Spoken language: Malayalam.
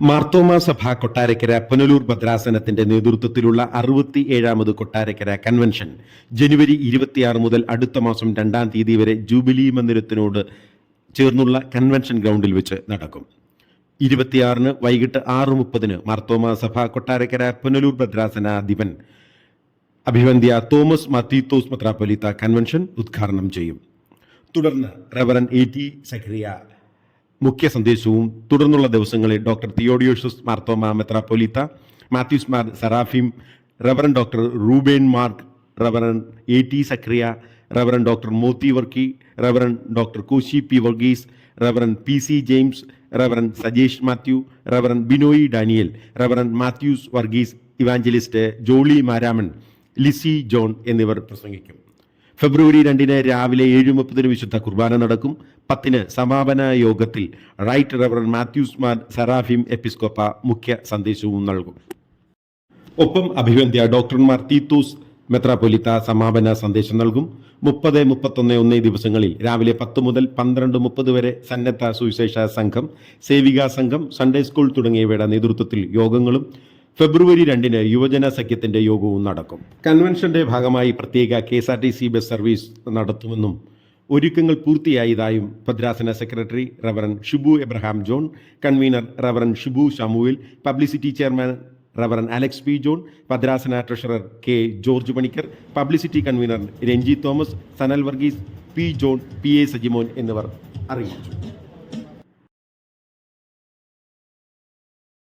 മാർത്തോമ സഭ കൊട്ടാരക്കര പുനലൂർ ഭദ്രാസനത്തിന്റെ നേതൃത്വത്തിലുള്ള അറുപത്തി ഏഴാമത് കൊട്ടാരക്കര കൺവെൻഷൻ ജനുവരി ഇരുപത്തിയാറ് മുതൽ അടുത്ത മാസം രണ്ടാം തീയതി വരെ ജൂബിലി മന്ദിരത്തിനോട് ചേർന്നുള്ള കൺവെൻഷൻ ഗ്രൗണ്ടിൽ വെച്ച് നടക്കും. ഇരുപത്തിയാറിന് വൈകിട്ട് ആറ് മുപ്പതിന് മാർത്തോമാ സഭ കൊട്ടാരക്കര പുനലൂർ ഭദ്രാസനാധിപൻ അഭിവന്ധ്യ തോമസ് മത്തീത്തോസ് മത്രാപ്പൊലിത്ത കൺവെൻഷൻ ഉദ്ഘാടനം ചെയ്യും. തുടർന്ന് റവറൻ എ ടി സഖറിയ മുഖ്യ സന്ദേശവും തുടർന്നുള്ള ദിവസങ്ങളിൽ doctor തിയോഡിയോഷസ് Marthoma മെത്രാപ്പൊലീത്ത Mathews Mar Seraphim reverend doctor Ruben Mark reverend A T Zachariah reverend doctor Mothi Varkey reverend doctor Koshy P Varghese reverend P C James reverend Sajesh Mathew reverend Binoy Daniel reverend Mathews Varghese evangelist Jolly Maraman Lissy John എന്നിവർ പ്രസംഗിക്കും. ഫെബ്രുവരി രണ്ടിന് രാവിലെ ഏഴ് മുപ്പതിന് വിശുദ്ധ കുർബാന നടക്കും. പത്തിന് സമാപന യോഗത്തിൽ റൈറ്റ് റവറൻ മാത്യൂസ് മാർ സറാഫിം എപ്പിസ്കോപ്പ മുഖ്യ സന്ദേശവും നൽകും. ഒപ്പം അഭിവന്ധ്യ ഡോക്ടർമാർ തീത്തൂസ് മെത്രാപൊലിത്ത സമാപന സന്ദേശം നൽകും. മുപ്പത് മുപ്പത്തൊന്ന് ഒന്നേ ദിവസങ്ങളിൽ രാവിലെ പത്ത് മുതൽ പന്ത്രണ്ട് മുപ്പത് വരെ സന്നദ്ധ സുവിശേഷ സംഘം സേവികാ സംഘം സൺഡേ സ്കൂൾ തുടങ്ങിയവയുടെ നേതൃത്വത്തിൽ യോഗങ്ങളും ഫെബ്രുവരി രണ്ടിന് യുവജന സഖ്യത്തിന്റെ യോഗവും നടക്കും. കൺവെൻഷന്റെ ഭാഗമായി പ്രത്യേക K S R T C bus service നടത്തുമെന്നും ഒരുക്കങ്ങൾ പൂർത്തിയായതായും ഭദ്രാസന secretary reverend Shibu Abraham John convener reverend Shibu Shamuel publicity chairman reverend Alex P John ഭദ്രാസന treasurer K George Panicker publicity convener Renji Thomas Sanal Varghese P John P A Sajimon എന്നിവർ അറിയിച്ചു.